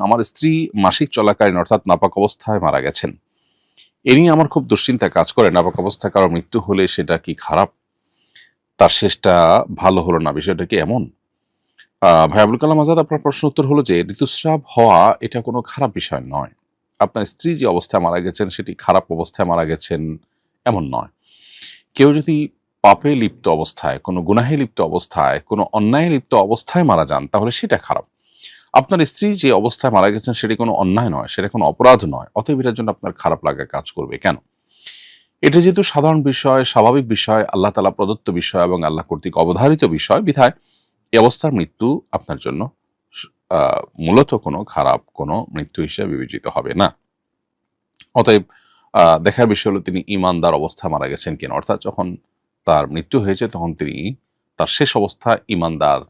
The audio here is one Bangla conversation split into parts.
আমার স্ত্রী মাসিক চলাকালীন অর্থাৎ নাপাক অবস্থায় মারা গেছেন। এ নিয়ে আমার খুব দুশ্চিন্তা কাজ করে। নাপাক অবস্থায় কারও মৃত্যু হলে সেটা কি খারাপ? তার শেষটা ভালো হলো না। বিষয়টা কি এমন? ভাই আবুল কালাম আজাদ, আপনার প্রশ্ন উত্তর হলো যে, ঋতুস্রাব হওয়া এটা কোনো খারাপ বিষয় নয়। আপনার স্ত্রী যে অবস্থায় মারা গেছেন, সেটি খারাপ অবস্থায় মারা গেছেন এমন নয়। কেউ যদি পাপে লিপ্ত অবস্থায়, কোনো গুনাহে লিপ্ত অবস্থায়, কোনো অন্যায় লিপ্ত অবস্থায় মারা যান, তাহলে সেটা খারাপ। আপনার স্ত্রী যে অবস্থায় মারা গেছেন সেটি কোনো অন্যায় নয়, সেটা কোনো অপরাধ নয়। অতএব এটার জন্য আপনার খারাপ লাগা কাজ করবে। কেন? এটা যেহেতু সাধারণ বিষয়, স্বাভাবিক বিষয়, আল্লাহ তালা প্রদত্ত বিষয় এবং আল্লাহ কর্তৃক অবধারিত বিষয়, বিধায় এই অবস্থার মৃত্যু আপনার জন্য মূলত কোনো খারাপ কোনো মৃত্যু হিসেবে বিবেচিত হবে না। অতএব দেখার বিষয় হলো তিনি ইমানদার অবস্থা মারা গেছেন কিনা। অর্থাৎ যখন তার মৃত্যু হয়েছে তখন তিনি তার শেষ অবস্থা ইমানদার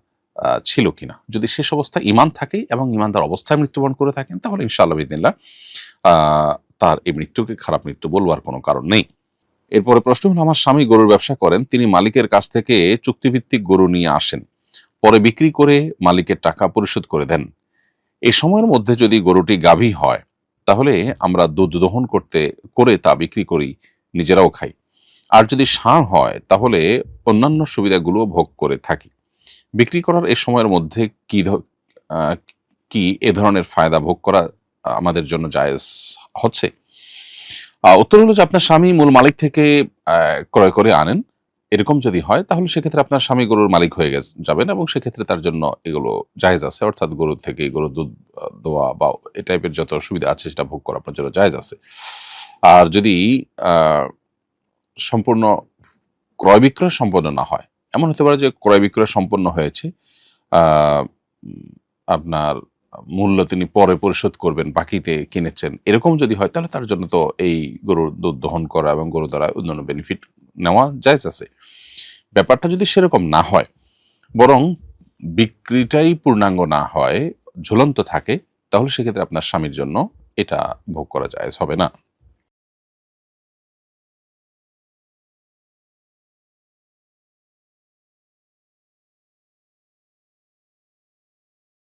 ছিল কিনা। যদি শেষ অবস্থা ইমান থাকে এবং ইমানদার অবস্থায় মৃত্যুবরণ করে থাকেন, তাহলে ইনশাআল্লাহ বিদিল্লা তার এই মৃত্যুকে খারাপ মৃত্যু বলবার কোনো কারণ নেই। এরপরে প্রশ্ন হলো, আমার স্বামী গরুর ব্যবসা করেন, তিনি মালিকের কাছ থেকে চুক্তিভিত্তিক গরু নিয়ে আসেন, পরে বিক্রি করে মালিকের টাকা পরিশোধ করে দেন। এই সময়ের মধ্যে যদি গরুটি গাভী হয়, তাহলে আমরা দুধ দহন করতে, করে তা বিক্রি করি, নিজেরাও খাই। আর যদি ষাঁড় হয়, তাহলে অন্যান্য সুবিধাগুলো ভোগ করে থাকি। বিক্রি করার এই সময়ের মধ্যে কি কি এ ধরনের ফায়দা ভোগ করা আমাদের জন্য জায়েজ হচ্ছে? উত্তর হলো যে আপনার স্বামী মূল মালিক থেকে ক্রয় করে আনেন। এরকম যদি হয়, তাহলে সেক্ষেত্রে আপনার স্বামী গরুর মালিক হয়ে গেছে, যাবেন এবং সেক্ষেত্রে তার জন্য এগুলো জায়েজ আছে। অর্থাৎ গরু থেকে গরুর দুধ দোয়া বা এ টাইপের যত সুবিধা আছে সেটা ভোগ করা আপনার জন্য জায়েজ আছে। আর যদি সম্পূর্ণ ক্রয় বিক্রয় সম্পন্ন না হয় এমন হতে পারে যে ক্রয় বিক্রয় সম্পন্ন হয়েছে আপনার মূল্য তিনি পরে পরিশোধ করবেন, বাকিতে কিনেছেন, এরকম যদি হয় তাহলে তার জন্য তো এই গরুর দুধ দহন করা এবং গরু দ্বারা অন্যান্য বেনিফিট নেওয়া জায়জ আছে। ব্যাপারটা যদি সেরকম না হয়, বরং বিক্রিটাই পূর্ণাঙ্গ না হয়, ঝুলন্ত থাকে, তাহলে সেক্ষেত্রে আপনার স্বামীর জন্য এটা ভোগ করা জায়েজ হবে না।